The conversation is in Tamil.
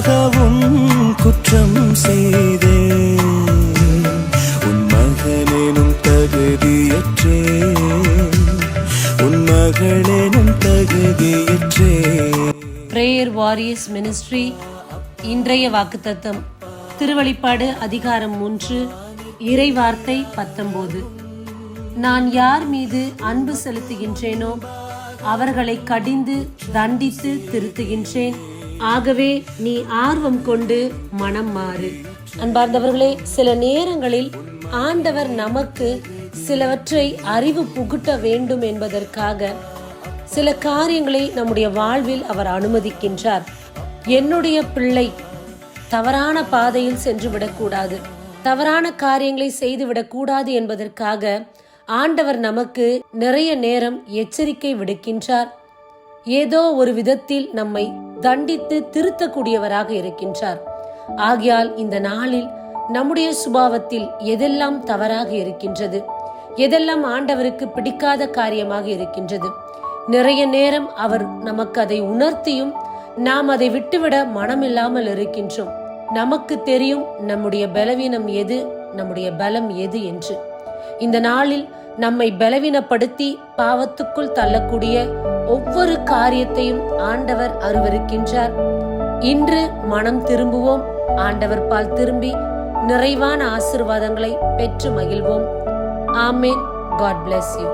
உனக்காகவும் குற்றம் செய்தே. உன் மகனேனும் தகுதியற்றே. உன் மகளேனும் தகுதியற்றே. பிரேயர் வாரியர்ஸ் மினிஸ்ட்ரி இன்றைய வாக்குத்தத்தம் திருவழிப்பாடு அதிகாரம் மூன்று இறை வார்த்தை பத்தொன்பது. நான் யார் மீது அன்பு செலுத்துகின்றேனோ அவர்களை கடிந்து தண்டித்து திருத்துகின்றேன். ஆகவே நீ ஆர்வம் கொண்டு மனம் மாறு. அன்பார்ந்தவர்களே சில நேரங்களில் ஆண்டவர் நமக்கு சிலவற்றை அறிவு புகுட்ட வேண்டும் என்பதற்காக சில காரியங்களை நம்முடைய வாழ்வில் அவர் அனுமதிக்கின்றார். என்னுடைய பிள்ளை தவறான பாதையில் சென்று விடக்கூடாது. தவறான காரியங்களை செய்து விடக்கூடாது என்பதற்காக ஆண்டவர் நமக்கு நிறைய நேரம் எச்சரிக்கை விடுக்கின்றார். ஏதோ ஒரு விதத்தில் நம்மை தண்டித்து திருத்தக்கூடியவராக இருக்கின்றார். ஆகையால் இந்த நாளில் நம்முடைய சுபாவத்தில் எதெல்லாம் தவறாக இருக்கின்றது எதெல்லாம் ஆண்டவருக்கு பிடிக்காத காரியமாக இருக்கின்றது நிறைய நேரம் அவர் நமக்கு அதை உணர்த்தியும் நாம் அதை விட்டுவிட மனமில்லாமல் இருக்கின்றோம். நமக்கு தெரியும் நம்முடைய பலவீனம் எது நம்முடைய பலம் எது என்று. இந்த நாளில் நம்மை பலவீனப்படுத்தி பாவத்துக்குள் தள்ளக்கூடிய ஒவ்வொரு காரியத்தையும் ஆண்டவர் அருவருக்கின்றார். இன்று மனம் திரும்புவோம். ஆண்டவர் பால் திரும்பி நிறைவான ஆசிர்வாதங்களை பெற்று மகிழ்வோம். ஆமேன். God bless you